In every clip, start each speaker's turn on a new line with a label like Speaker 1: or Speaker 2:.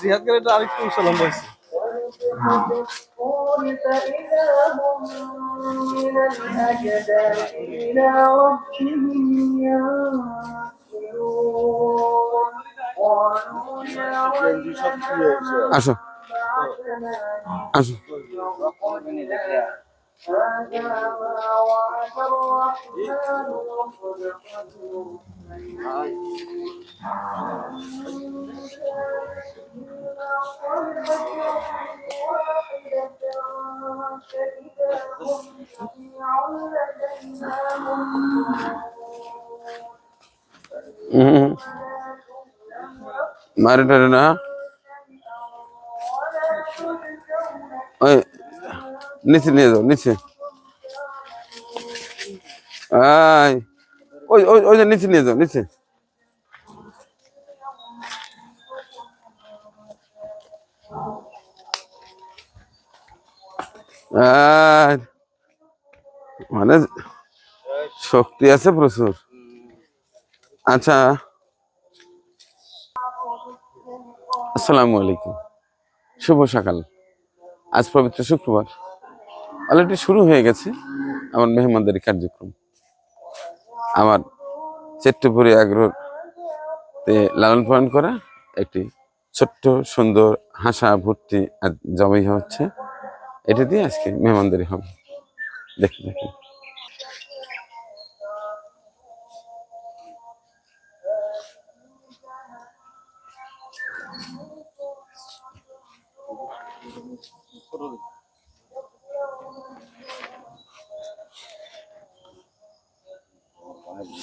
Speaker 1: জিহাদ করে তো আরেকটু সালাম বলছি
Speaker 2: فإذا هم من الأجداث إلى ربهم ينسلون قالوا يا ويلنا
Speaker 3: আসো
Speaker 2: بعثنا
Speaker 3: আসো
Speaker 2: هذا ما وعد الرحمن وصدق المرسلون
Speaker 3: فإذا هم جميع لدينا منكرون ما ردنا নিচে নিয়ে যাও, নিচে। ওই ওই ওই নিচে নিয়ে যাও, নিচে। মানে শক্তি আছে প্রচুর। আচ্ছা। আসসালামু আলাইকুম। শুভ সকাল। আজ পবিত্র শুক্রবার। অলরেডি শুরু হয়ে গেছে আমার মেহমানদারি কার্যক্রম। আমার চেট্টপুরি আগ্রহতে লালন পালন করা একটি ছোট্ট, সুন্দর হাসা ভর্তি আর জমাই হচ্ছে। এটা দিয়ে আজকে মেহমানদারি হবে। দেখি দেখি Jadi,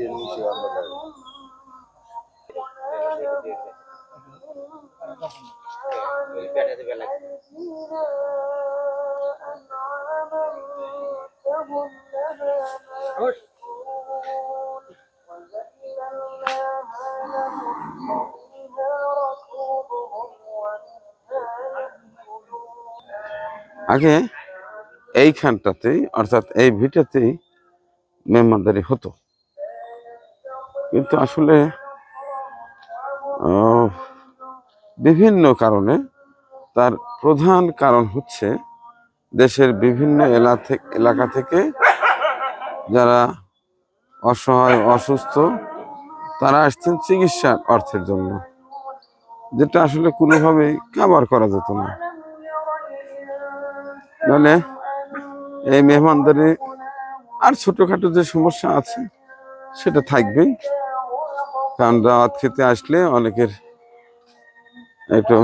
Speaker 3: ini siapa? আগে এইখানটাতেই অর্থাৎ এই ভিটাতেই মেহমানদারি হতো। কিন্তু আসলে বিভিন্ন কারণে তার প্রধান কারণ হচ্ছে দেশের বিভিন্ন এলাকা থেকে যারা অসহায়, অসুস্থ, তারা আসছেন চিকিৎসার অর্থের জন্য। যেটা আসলে কোনোভাবেই কাবার করা যেত না। নাহলে এই মেহমানদারি আর ছোটখাটো যে সমস্যা আছে, সেটা থাকবেই। কারণ রাত খেতে আসলে অনেকের একটু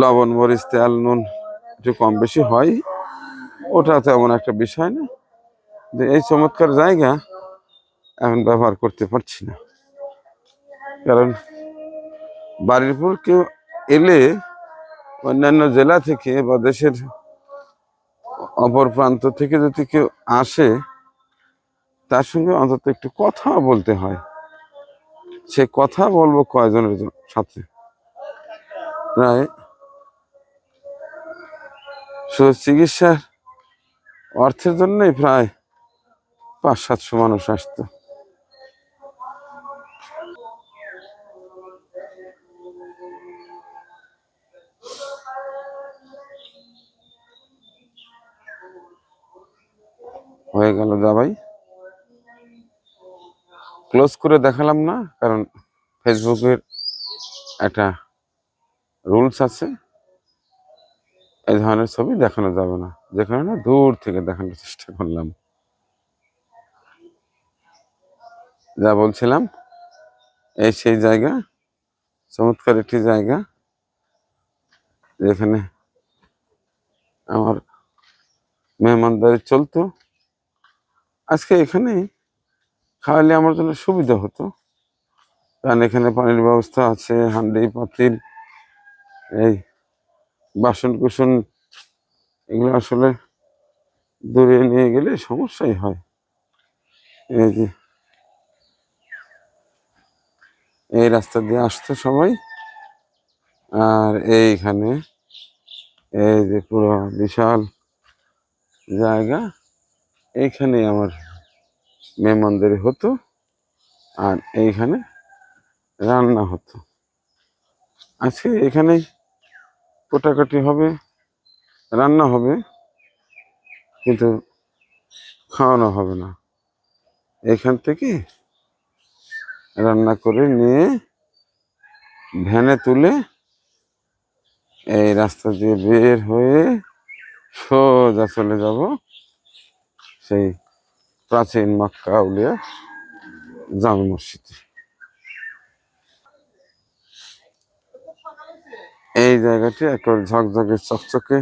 Speaker 3: লবণ, মরিচ, তেল, নুন একটু কম বেশি হয়। ওটা তেমন একটা বিষয় না। যে এই চমৎকার জায়গা এখন ব্যবহার করতে পারছি না। কারণ বাড়ির কেউ এলে অন্যান্য জেলা থেকে বা দেশের অপর প্রান্ত থেকে যদি কেউ আসে, তার সঙ্গে অন্তত একটু কথা বলতে হয়। সে কথা বলব কয়জনের সাথে? প্রায় শুধু চিকিৎসার অর্থের জন্যই প্রায় পাঁচ সাতশো মানুষ আসতো। হয়ে গেল দাবাই। ক্লোজ করে দেখালাম না, কারণ ফেসবুকের একটা রুলস আছে। এই ধরনের ছবি দেখানো যাবে না। যেখানে না দূর থেকে দেখানোর চেষ্টা করলাম। যা বলছিলাম, এই সেই জায়গা, চমৎকার একটি জায়গা, যেখানে আমার মেহমানদারি চলতো। আজকে এখানে খাওয়ালে আমার জন্য সুবিধা হতো। কারণ এখানে পানির ব্যবস্থা আছে, হান্ডি, পাতিল, এই বাসন কুসন এগুলো আসলে দূরে নিয়ে গেলে সমস্যাই হয়। এই যে এই রাস্তা দিয়ে আসতো সবাই। আর এইখানে এই যে পুরো বিশাল জায়গা, এইখানে আমার মেয়ে মন্দির হতো আর এইখানে রান্না হতো। আজকে এখানেই কোটাকাটি হবে, রান্না হবে, কিন্তু খাওয়ানো হবে না। এখান থেকে রান্না করে নিয়ে ভ্যানে তুলে এই রাস্তা দিয়ে বের হয়ে সোজা চলে যাব সেই প্রাচীন মক্কা উলিয়া জামে মসজিদে। এই জায়গাটি একবার ঝকঝকে, চকচকে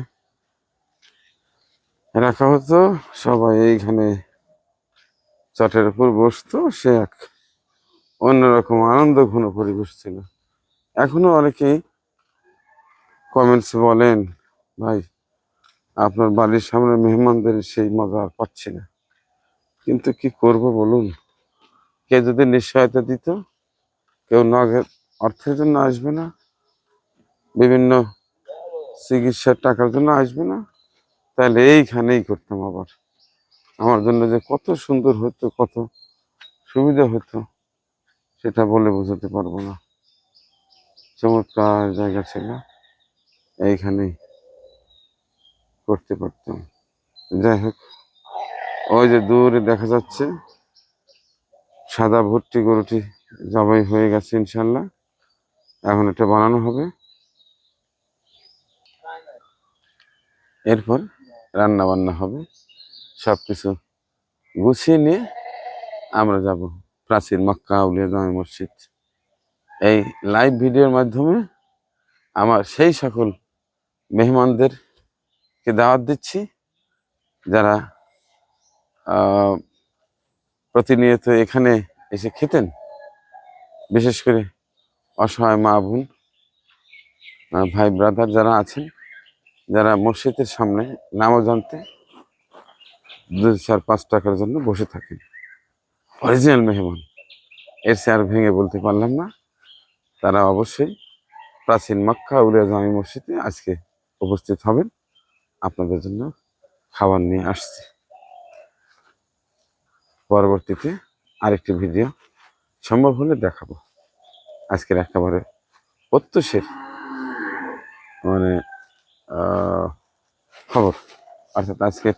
Speaker 3: রাখা হতো। সবাই এইখানে চটের উপর বসতো। সে এক অন্যরকম আনন্দ ঘন পরিবেশ ছিল। এখনও অনেকেই কমেন্টস বলেন, ভাই, আপনার বাড়ির সামনে মেহমানদের সেই মজা আর পাচ্ছি না। কিন্তু কি করব বলুন? কে যদি নিশ্চয়তা দিত, কেউ নগদ অর্থের জন্য আসবে না। বিভিন্ন চিকিৎসার টাকার জন্য আসবে না? তাহলে এইখানেই করতাম আবার। আমার জন্য যে কত সুন্দর হতো কত সুবিধা হতো সেটা বলে বোঝাতে পারব না। চমৎকার জায়গা ছিল। এইখানেই করতে পারতাম। যাই হোক, ওই যে দূরে দেখা যাচ্ছে, সাদা ভর্তি গরুটি জবাই হয়ে গেছে ইনশাল্লাহ। এখন এটা বানানো হবে। এরপর রান্না বান্না হবে। সব কিছু গুছিয়ে নিয়ে আমরা যাব প্রাচীর মক্কা আউলিয়া জামে মসজিদ। এই লাইভ ভিডিওর মাধ্যমে আমার সেই সকল মেহমানদেরকে দাওয়াত দিচ্ছি, যারা প্রতিনিয়ত এখানে এসে খেতেন। বিশেষ করে অসহায় মা বোন ভাই ব্রাদার যারা আছেন যারা মসজিদের সামনে নামাজ আনতে দু চার, পাঁচ টাকার জন্য বসে থাকেন। অরিজিনাল মেহমান। এর আর ভেঙে বলতে পারলাম না। তারা অবশ্যই প্রাচীন মক্কা, উলিয়া জামি মসজিদে আজকে উপস্থিত হবেন। আপনাদের জন্য খাবার নিয়ে আসছে। পরবর্তীতে আরেকটি ভিডিও সম্ভব হলে দেখাবো। আজকের একেবারে প্রত্যুষের মানে খবর। অর্থাৎ আজকের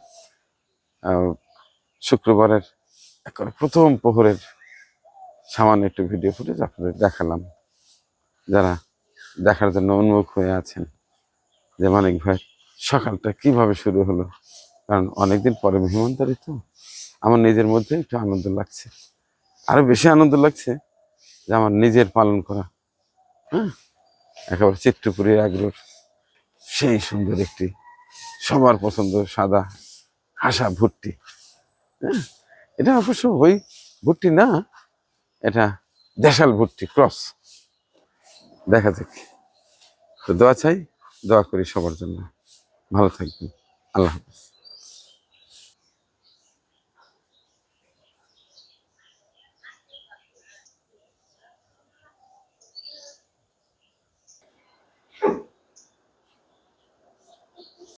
Speaker 3: শুক্রবারের একেবারে প্রথম প্রহরের সামান্য একটু ভিডিও ফুটেজ আপনাদের দেখালাম। যারা দেখার জন্য উন্মুখ হয়ে আছেন, যে মানিক ভাই, সকালটা কীভাবে শুরু হলো? কারণ অনেকদিন পরে মেহমানদারি তো আমার নিজের মধ্যে একটু আনন্দ লাগছে। আরও বেশি আনন্দ লাগছে যে আমার নিজের পালন করা হ্যাঁ? একেবারে চিত্রপুরীর আগ্রহ। সেই সুন্দর একটি, সবার পছন্দ সাদা হাসা ভুট্টি। হ্যাঁ? এটা অবশ্য ওই ভুট্টি না, এটা দেশাল ভুট্টি, ক্রস। দেখা যাক। তো দোয়া চাই, দোয়া করি সবার জন্য। ভালো থাকবেন। আল্লাহ হাফিজ।